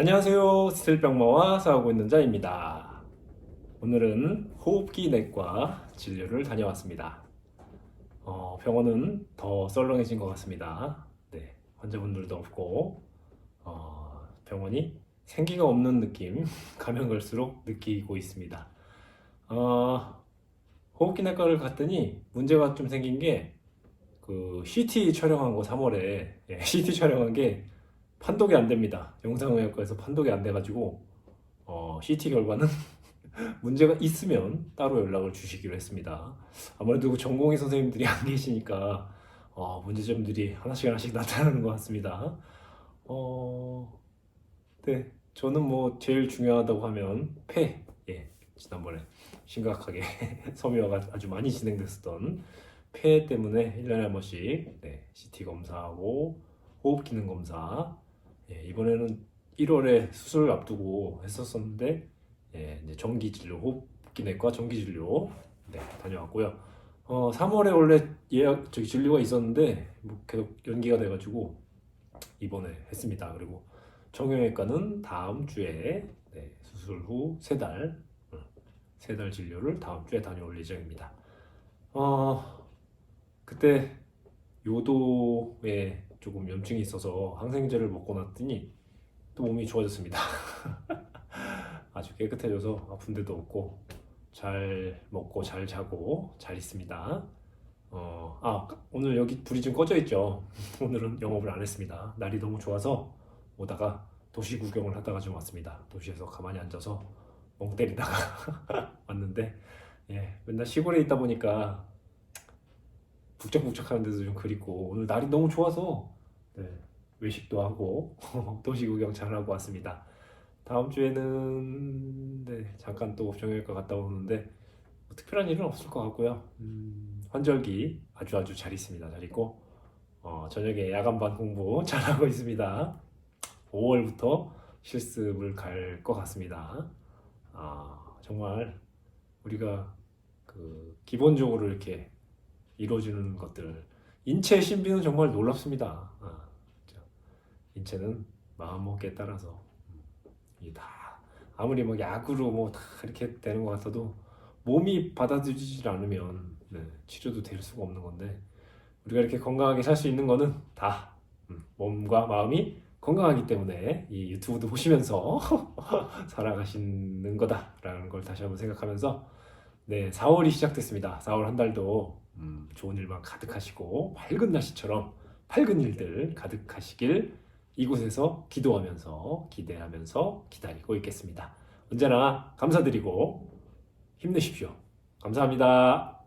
안녕하세요. 스틸병마와 싸우고 있는 자입니다. 오늘은 호흡기 내과 진료를 다녀왔습니다. 어, 병원은 더 썰렁해진 것 같습니다. 네, 환자분들도 없고 어, 병원이 생기가 없는 느낌 가면 갈수록 느끼고 있습니다. 어, 호흡기 내과를 갔더니 문제가 좀 생긴 게 그 CT 촬영한 거 3월에 CT 촬영한 게 판독이 안 됩니다. 영상의학과에서 판독이 안 돼가지고 어, CT 결과는 문제가 있으면 따로 연락을 주시기로 했습니다. 아무래도 그 전공의 선생님들이 안 계시니까 어, 문제점들이 하나씩 하나씩 나타나는 것 같습니다. 어, 네, 저는 뭐 제일 중요하다고 하면 폐, 예, 지난번에 심각하게 섬유화가 아주 많이 진행됐었던 폐 때문에 1년에 한 번씩 네, CT 검사하고 호흡 기능 검사 예, 이번에는 1월에 수술을 앞두고 했었었는데 예, 이제 정기 진료 호흡기 내과 정기 진료 네, 다녀왔고요. 어, 3월에 원래 예약 저기 진료가 있었는데 뭐 계속 연기가 돼가지고 이번에 했습니다. 그리고 정형외과는 다음 주에 네, 수술 후 세 달, 세 달 진료를 다음 주에 다녀올 예정입니다. 어, 그때 요도에 조금 염증이 있어서 항생제를 먹고 났더니 또 몸이 좋아졌습니다. 아주 깨끗해져서 아픈 데도 없고 잘 먹고 잘 자고 잘 있습니다. 어, 아 오늘 여기 불이 좀 꺼져 있죠. 오늘은 영업을 안 했습니다. 날이 너무 좋아서 오다가 도시 구경을 하다가 좀 왔습니다. 도시에서 가만히 앉아서 멍 때리다가 왔는데 예, 맨날 시골에 있다 보니까 북적북적하는 데도 좀 그립고 오늘 날이 너무 좋아서 네, 외식도 하고 도시 구경 잘 하고 왔습니다. 다음 주에는 네, 잠깐 또 정형외과 갔다 오는데 뭐 특별한 일은 없을 것 같고요. 음, 환절기 아주 아주 잘 있습니다. 잘 있고 어, 저녁에 야간반 공부 잘 하고 있습니다. 5월부터 실습을 갈 것 같습니다. 아, 정말 우리가 그 기본적으로 이렇게 이루어지는 것들 인체 신비는 정말 놀랍습니다. 아, 진짜. 인체는 마음 먹기에 따라서 음, 이게 다 아무리 뭐 약으로 뭐 다 이렇게 되는 것 같아도 몸이 받아들이지 않으면 네, 치료도 될 수가 없는 건데 우리가 이렇게 건강하게 살 수 있는 거는 다 음, 몸과 마음이 건강하기 때문에 이 유튜브도 보시면서 살아가시는 거다라는 걸 다시 한번 생각하면서 네 4월이 시작됐습니다. 4월 한 달도 음, 좋은 일만 가득하시고 밝은 날씨처럼 밝은 일들 가득하시길 이곳에서 기도하면서 기대하면서 기다리고 있겠습니다. 언제나 감사드리고 힘내십시오. 감사합니다.